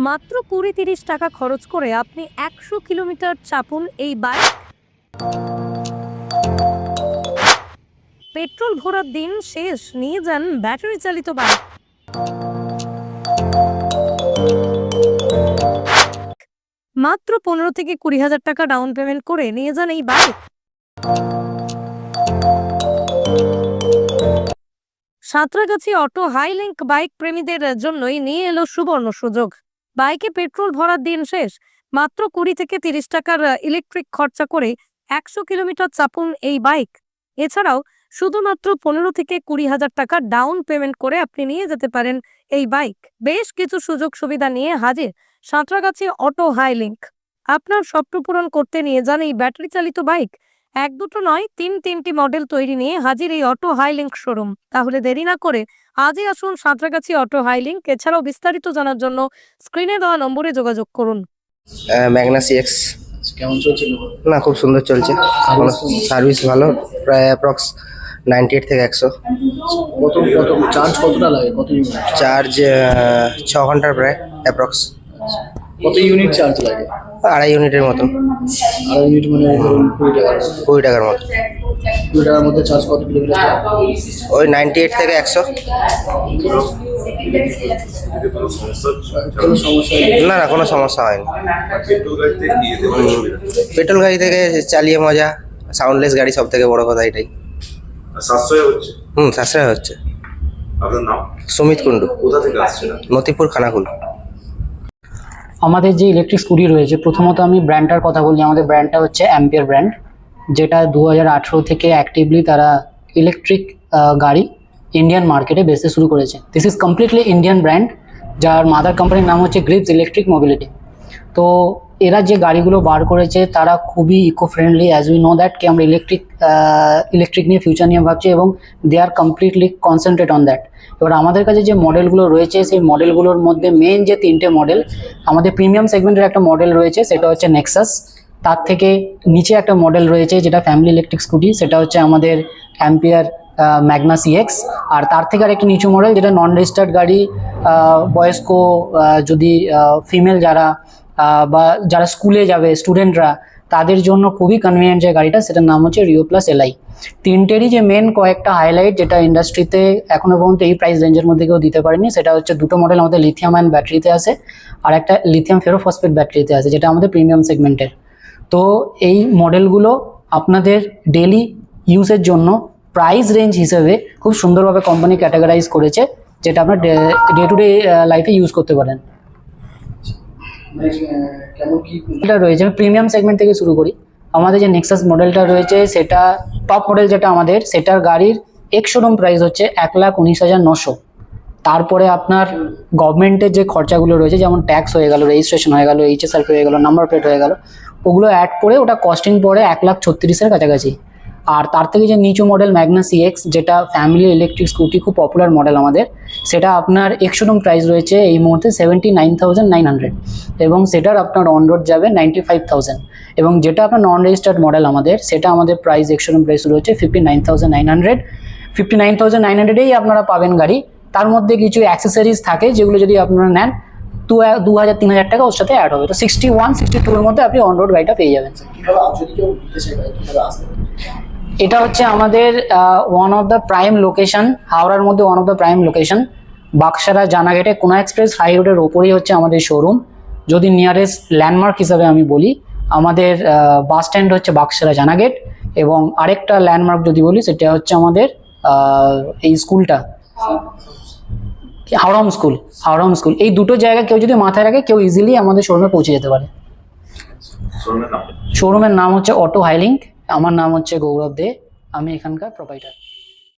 মাত্র কুড়ি তিরিশ টাকা খরচ করে আপনি একশো কিলোমিটার চাপুন এই বাইক পেট্রোল ভরার দিন শেষ, নিয়ে যান ব্যাটারি চালিত বাইক মাত্র পনেরো থেকে কুড়ি হাজার টাকা ডাউন পেমেন্ট করে নিয়ে যান এই bike Santragachhi auto Highlink bike প্রেমীদের জন্যই নিয়ে এলো সুবর্ণ সুযোগ। বাইকে পেট্রোল ভরার দিন শেষ। মাত্র কুড়ি থেকে তিরিশ টাকার ইলেকট্রিক খরচা করে একশো কিলোমিটার চাপুন এই বাইক। এছাড়াও শুধুমাত্র পনেরো থেকে কুড়ি হাজার টাকা ডাউন পেমেন্ট করে আপনি নিয়ে যেতে পারেন এই বাইক। বেশ কিছু সুযোগ সুবিধা নিয়ে হাজির। সাঁতরাগাছি অটো হাইলিংক আপনার স্বপ্ন পূরণ করতে নিয়ে যান এই ব্যাটারি চালিত বাইক। এক দুটো নয় তিন তিনটি মডেল তৈরি নিয়ে হাজির এই অটো হাইলিংক শোরুম। তাহলে দেরি না করে আজই আসুন সাঁতরাগাছি অটো হাইলিংক। এছাড়াও বিস্তারিত জানার জন্য স্ক্রিনে দেওয়া নম্বরে যোগাযোগ করুন। ম্যাগনা সিএক্স কেমন চলছিল না খুব সুন্দর চলছে। সার্ভিস ভালো প্রায় অ্যাপ্রক্স নাইনটি এইট থেকে একশো। কত কত চার্জ কতটা লাগে? কত চার্জ ছ ঘণ্টার প্রায় অ্যাপ্রক্স কত ইউনিট চার্জ লাগে? আড়াই ইউনিটের মতন আড়াই ইউনিট মানে কুড়ি টাকা কুড়ি টাকার মতো। কুড়ি টাকার মধ্যে চার্জ কত কিলোমিটার ওই নাইনটি এইট থেকে একশো। কোনো সমস্যা নেই। না না কোনো সমস্যা হয়নি। পেট্রোল গাড়ি থেকে চালিয়ে মজা সাউন্ডলেস গাড়ি সব থেকে বড় কথা এটাই। সাশ্রয় হচ্ছে? হুম সাশ্রয় হচ্ছে। আপনার নাম? সুমিত কুণ্ডু। কোথা থেকে আসছেন আপনি? মতিপুর খানাকুল। আমাদের যে ইলেকট্রিক স্কুটি রয়েছে, প্রথমত আমি ব্র্যান্ডটার কথা বলি। আমাদের ব্র্যান্ডটা হচ্ছে অ্যাম্পিয়ার ব্র্যান্ড যেটা দু হাজার আঠেরো থেকে অ্যাক্টিভলি তারা ইলেকট্রিক গাড়ি ইন্ডিয়ান মার্কেটে বেচতে শুরু করেছে। This is completely Indian brand যার মাদার কোম্পানির নাম হচ্ছে গ্রিপস ইলেকট্রিক মোবিলিটি তো এরা যে গাড়িগুলো বার করেছে, তারা খুবই eco friendly as we know that কি আমরা ইলেকট্রিক ইলেকট্রিক নিয়ে ফিউচার নিয়ে ভাবছি এবং they are completely concentrate on that এবার আমাদের কাছে যে মডেলগুলো রয়েছে, সেই মডেলগুলোর মধ্যে মেন যে তিনটে মডেল আমাদের প্রিমিয়াম সেগমেন্টের একটা মডেল রয়েছে, সেটা হচ্ছে নেক্সাস তার থেকে নিচে একটা মডেল রয়েছে, যেটা ফ্যামিলি ইলেকট্রিক স্কুটি সেটা হচ্ছে আমাদের অ্যাম্পিয়ার ম্যাগনা সিএক্স আর তার থেকে আর একটি নিচু মডেল যেটা নন রেজিস্টার্ড গাড়ি বয়স্ক যদি ফিমেল যারা বা যারা স্কুলে যাবে স্টুডেন্টরা তাদের জন্য খুবই কনভিনিয়েন্ট যে গাড়িটা, সেটার নাম হচ্ছে রিও প্লাস এলআই তিনটেরই যে মেন কয়েকটা হাইলাইট যেটা ইন্ডাস্ট্রিতে এখনও পর্যন্ত এই প্রাইস রেঞ্জের মধ্যে কেউ দিতে পারেনি, সেটা হচ্ছে দুটো মডেল আমাদের লিথিয়াম অ্যান্ড ব্যাটারিতে আছে, আর একটা লিথিয়াম ফেরোফসফেট ব্যাটারিতে আছে, যেটা আমাদের প্রিমিয়াম সেগমেন্টের তো এই মডেলগুলো আপনাদের ডেলি ইউজের জন্য প্রাইস রেঞ্জ হিসেবে খুব সুন্দরভাবে কোম্পানি ক্যাটাগরাইজ করেছে, যেটা আপনার ডে টু ডে লাইফে ইউজ করতে পারেন। কি এটা রয়েছে। আমি প্রিমিয়াম সেগমেন্ট থেকে শুরু করি। আমাদের যে নেক্সাস মডেলটা রয়েছে, সেটা টপ মডেল যেটা আমাদের, সেটার গাড়ির এক্স শোরুম প্রাইস হচ্ছে এক লাখ উনিশ হাজার নশো। তারপরে আপনার গভর্নমেন্টের যে খরচাগুলো রয়েছে, যেমন ট্যাক্স হয়ে গেল রেজিস্ট্রেশন হয়ে গেল এইচএসআর হয়ে গেল নাম্বার প্লেট হয়ে গেল, ওগুলো অ্যাড করে ওটা কস্টিং পড়ে এক লাখ ছত্রিশের কাছাকাছি। আর তার থেকে যে নিচু মডেল ম্যাগনা সিএক্স যেটা ফ্যামিলি ইলেকট্রিক স্কুটি খুব পপুলার মডেল আমাদের, সেটা আপনার একশোরুম প্রাইস রয়েছে এই মুহূর্তে seventy nine thousand nine hundred এবং সেটার আপনার অন রোড যাবে নাইনটি ফাইভ এবং যেটা আপনার নন রেজিস্টার্ড মডেল আমাদের, সেটা আমাদের প্রাইস একশোরুম প্রাইস রয়েছে fifty nine thousand nine hundred fifty nine thousand nine আপনারা পাবেন গাড়ি। তার মধ্যে কিছু অ্যাক্সেসরিজ থাকে, যেগুলো যদি আপনারা নেন, দু দু হাজার, তিন হাজার টাকা ওর সাথে অ্যাড হবে। তো সিক্সটি ওয়ান সিক্সটি টু এর মধ্যে আপনি অন রোড গাড়িটা পেয়ে যাবেন। এটা হচ্ছে আমাদের one of the prime location হাওড়ার মধ্যে one of the prime location Baksara জানাগেটে Kona express high রোডের ওপরেই হচ্ছে আমাদের শোরুম যদি নিয়ারেস্ট ল্যান্ডমার্ক হিসাবে আমি বলি আমাদের বাস স্ট্যান্ড হচ্ছে বাক্সারা জানাগেট এবং আরেকটা ল্যান্ডমার্ক যদি বলি সেটা হচ্ছে আমাদের এই স্কুলটা হাওড়াম স্কুল হাওড়াম স্কুল এই দুটো জায়গা কেউ যদি মাথায় রাখে কেউ ইজিলি আমাদের শোরুমে পৌঁছে যেতে পারে। শোরুমের নাম? হচ্ছে অটো হাইলিংক আমার নাম হচ্ছে গৌরব দে আমি এখানকার প্রোপাইটার